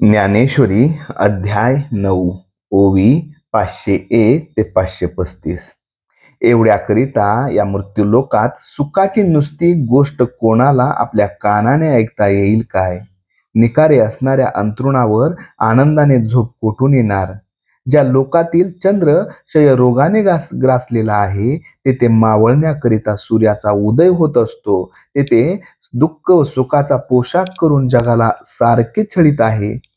ज्ञानेश्वरी अध्याय नऊ ओवी पाचशे एक ते पाचशे पस्तीस. एवढ्याकरिता या मृत्यूलोकात सुखाची नुसती गोष्ट कोणाला आपल्या कानाने ऐकता येईल काय? निकारे असणाऱ्या अंतरुणावर आनंदाने झोप कोठून येणार? ज्या लोकातील चंद्र क्षयरोगाने ग्रास ग्रासलेला आहे तेथे मावळण्याकरिता सूर्याचा उदय होत असतो तेथे दुःख व सुखाचा पोशाख करून जगाला सारखे छळीत आहे.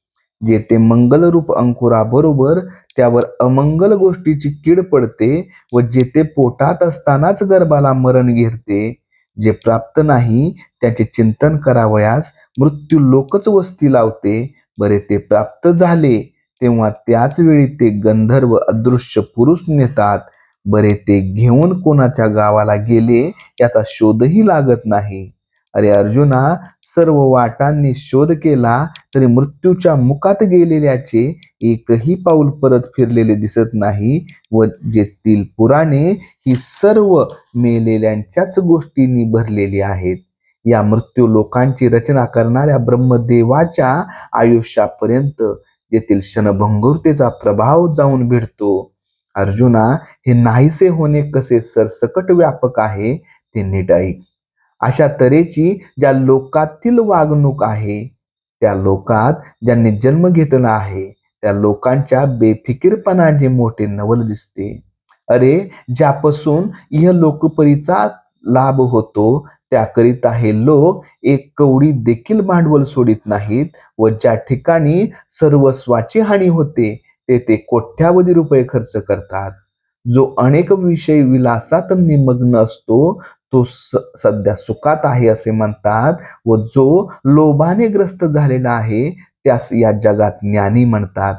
जेथे मंगलरूप अंकुराबरोबर त्यावर अमंगल गोष्टीची कीड पडते व जेथे पोटात असतानाच गर्भाला मरण घेरते जे प्राप्त नाही त्याचे चिंतन करावयास मृत्यू लोकच वस्ती लावते. बरे ते प्राप्त झाले तेव्हा त्याच वेळी ते गंधर्व अदृश्य पुरुष नेतात. बरे ते घेऊन कोणाच्या गावाला गेले याचा शोधही लागत नाही. अरे अर्जुना सर्व वाटांनी शोध केला तरी मृत्यूच्या मुखात गेलेल्याचे एकही पाऊल परत फिरलेले दिसत नाही व जेथील पुराणे ही सर्व मेलेल्यांच्याच गोष्टींनी भरलेली आहेत. या मृत्यू लोकांची रचना करणाऱ्या ब्रह्मदेवाच्या आयुष्यापर्यंत येथील क्षणभंगुरतेचा प्रभाव जाऊन भिडतो. अर्जुना हे नाहीसे होणे कसे सरसकट व्यापक आहे ते नीट ऐक. अशा तऱ्हेची ज्या लोकातील वागणूक आहे त्या लोकात ज्यांनी जन्म घेतला आहे त्या लोकांच्या बेफिकीरपणाने मोठे नवल दिसते. अरे ज्यापासून या लोकपरीचा लाभ होतो त्याकरिता हे लोक एक कवडी देखील भांडवल सोडित नाहीत व ज्या ठिकाणी सर्वस्वाची हानी होते ते ते कोट्यावधी रुपये खर्च करतात. जो अनेक विषय विलासात निमग्न असतो तो स- सध्या सुखात आहे असे म्हणतात व जो लोभाने ग्रस्त झालेला आहे त्यास या जगात ज्ञानी म्हणतात.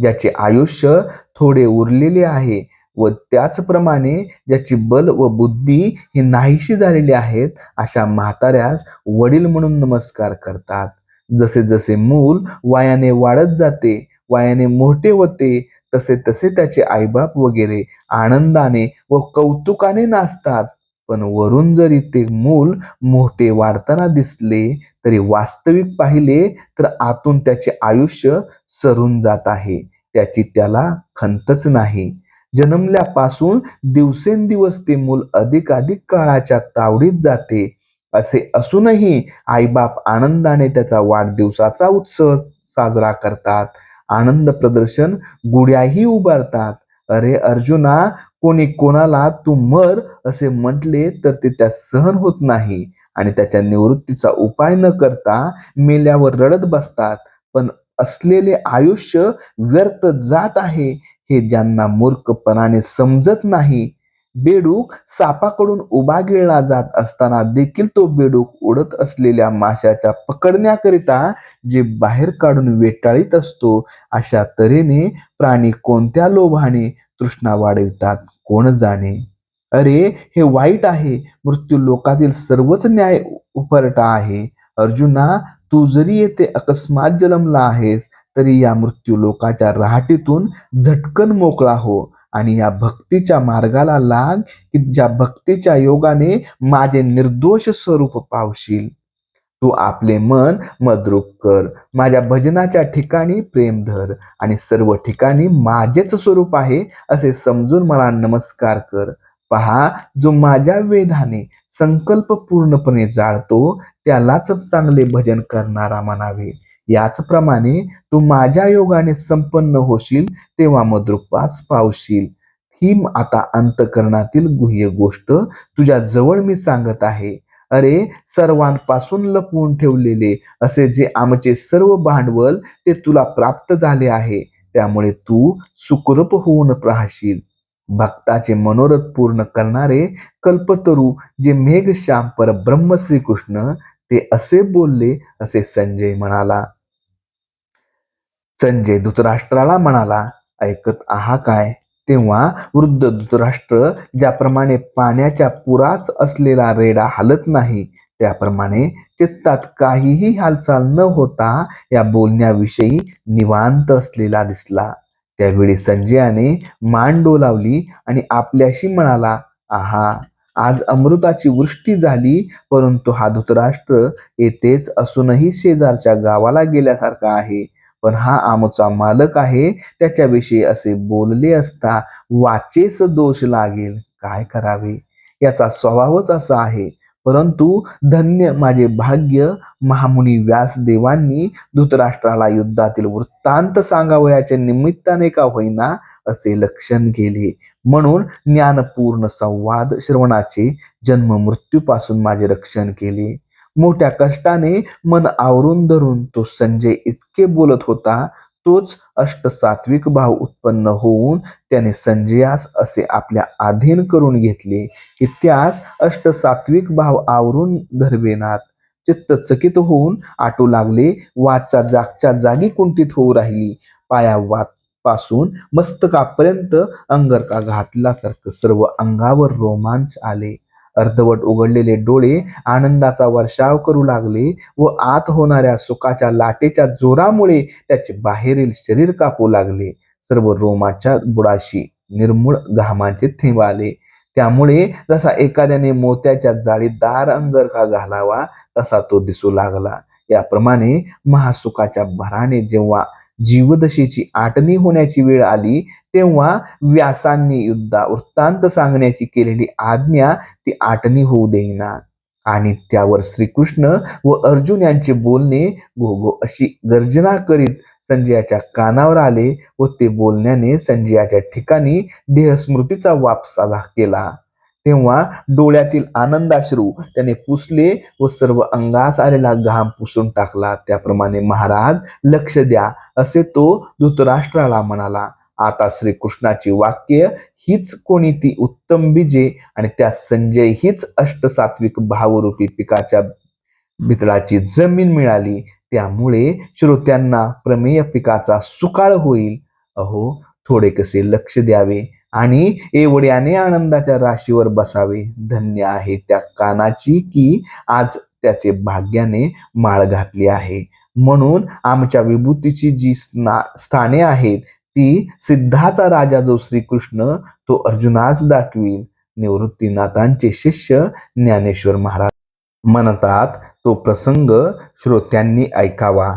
ज्याचे आयुष्य थोडे उरलेले आहे व त्याचप्रमाणे ज्याची बल व बुद्धी ही नाहीशी झालेली आहेत अशा म्हाताऱ्यास वडील म्हणून नमस्कार करतात. जसे जसे मूल वयाने वाढत जाते वयाने मोठे होते तसे तसे त्याचे आईबाप वगैरे आनंदाने व कौतुकाने नाचतात. पण वरून जरी ते मूल मोठे वाढताना दिसले तरी वास्तविक पाहिले तर आतून त्याचे आयुष्य सरून जात आहे. त्याची त्याला खंतच नाही. जन्मल्यापासून दिवसेंदिवस ते मूल अधिक अधिक काळाच्या तावडीत जाते. असे असूनही आईबाप आनंदाने त्याचा वाढदिवसाचा उत्सव साजरा करतात. आनंद प्रदर्शन गुड्याही उभारतात. अरे अर्जुना कोणी कोणाला तू मर असे म्हटले तर ते त्या सहन होत नाही आणि त्याच्या निवृत्तीचा उपाय न करता मेल्यावर रडत बसतात. पण असलेले आयुष्य व्यर्थ जात आहे हे ज्यांना मूर्खपणाने समजत नाही. बेडूक सापाकडून उभा गिळला जात असताना देखील तो बेडूक उडत असलेल्या माशाच्या पकडण्याकरिता जे बाहेर काढून वेटाळीत असतो अशा तऱ्हेने प्राणी कोणत्या लोभाने तृष्णा वाढवितात. कोण जाणे? अरे हे वाईट आहे. मृत्यू लोकातील सर्वच न्याय उपरटा आहे. अर्जुना तू जरी येथे अकस्मात जन्मला आहेस तरी या मृत्यू लोकाच्या रहाटीतून झटकन मोकळा हो आणि या भक्तीच्या मार्गाला लाग की ज्या भक्तीच्या योगाने माझे निर्दोष स्वरूप पावशील. तू आपले मन मद्रूप कर. माझ्या भजनाच्या ठिकाणी प्रेम धर आणि सर्व ठिकाणी माझेच स्वरूप आहे असे समजून मला नमस्कार कर. पहा जो माझ्या वेधाने संकल्प पूर्णपणे जाळतो त्यालाच चांगले भजन करणारा म्हणावे. याचप्रमाणे तू माझ्या योगाने संपन्न होशील तेव्हा मद्रुपास पावशील. ही आता अंतकरणातील गुह्य गोष्ट तुझ्या जवळ मी सांगत आहे. अरे सर्वांपासून लपवून ठेवलेले असे जे आमचे सर्व भांडवल ते तुला प्राप्त झाले आहे. त्यामुळे तू सुखरूप होऊन राहशील. भक्ताचे मनोरथ पूर्ण करणारे कल्पतरू जे मेघश्याम पर ब्रह्म श्रीकृष्ण ते असे बोलले असे संजय म्हणाला. संजय धृतराष्ट्राला म्हणाला ऐकत आहा काय? तेव्हा वृद्ध धृतराष्ट्र ज्याप्रमाणे पाण्याच्या पुराच असलेला रेडा हलत नाही त्याप्रमाणे चित्तात काहीही हालचाल न होता या बोलण्याविषयी निवांत असलेला दिसला. त्यावेळी संजयाने मान डोलावली आणि आपल्याशी म्हणाला आहा आज अमृताची वृष्टी झाली परंतु हा धृतराष्ट्र येथेच असूनही शेजारच्या गावाला गेल्यासारखा आहे. पण हा आमचा मालक आहे त्याच्याविषयी असे बोलले असता वाचेस दोष लागेल. काय करावे? याचा स्वभावच असा आहे. परंतु धन्य माझे भाग्य महामुनी व्यासदेवांनी धृतराष्ट्राला युद्धातील वृत्तांत सांगावयाच्या निमित्ताने का होईना असे लक्षण केले म्हणून ज्ञानपूर्ण संवाद श्रवणाचे जन्म मृत्यूपासून माझे रक्षण केले. मोठ्या कष्टाने मन आवरून धरून तो संजय इतके बोलत होता तोच अष्टसात्विक भाव उत्पन्न होऊन त्याने संजयास असे आपल्या अधीन करून घेतले की त्यास अष्टसात्विक भाव आवरून धरवेनात. चित्त चकित होऊन आटू लागले वाचा जागच्या जागी कुंठित होऊ राहिली. पाया वात पासून मस्तकापर्यंत अंगरका घातल्यासारखं सर्व अंगावर रोमांच आले. अर्धवट उघडलेले डोळे आनंदाचा वर्षाव करू लागले व आत होणाऱ्या सुखाच्या लाटेच्या जोरामुळे त्याचे बाहेरील शरीर कापू लागले. सर्व रोमाच्या बुडाशी निर्मूळ घामाचे थेंब आले. त्यामुळे जसा एखाद्याने मोत्याच्या जाळीदार अंगरखा घालावा तसा तो दिसू लागला. याप्रमाणे महासुखाच्या भराने जेव्हा जीवदशेची आटणी होण्याची वेळ आली तेव्हा व्यासांनी युद्धा वृत्तांत सांगण्याची केलेली आज्ञा ती आटणी होऊ देईना. आणि त्यावर श्रीकृष्ण व अर्जुन यांचे बोलणे गो गो अशी गर्जना करीत संजयाच्या कानावर आले व ते बोलण्याने संजयाच्या ठिकाणी देहस्मृतीचा वापसा केला. तेव्हा डोळ्यातील आनंदाश्रू त्याने पुसले व सर्व अंगास आलेला घाम पुसून टाकला. त्याप्रमाणे महाराज लक्ष द्या असे तो धृतराष्ट्राला म्हणाला. आता श्रीकृष्णाची वाक्य हीच कोणी ती उत्तम बीजे आणि त्या संजय हीच अष्टसात्विक भावरूपी पिकाच्या भितळाची जमीन मिळाली. त्यामुळे श्रोत्यांना प्रमेय पिकाचा सुकाळ होईल. अहो थोडे कसे लक्ष द्यावे? आणि एवढ्याने आनंदाच्या राशीवर बसावे. धन्य आहे त्या कानाची की आज त्याचे भाग्याने माळ घातली आहे. म्हणून आमच्या विभूतीची जी स्ना स्थाने आहेत ती सिद्धाचा राजा जो श्रीकृष्ण तो अर्जुनास दाखवील. निवृत्तीनाथांचे शिष्य ज्ञानेश्वर महाराज. म्हणतात तो प्रसंग श्रोत्यांनी ऐकावा.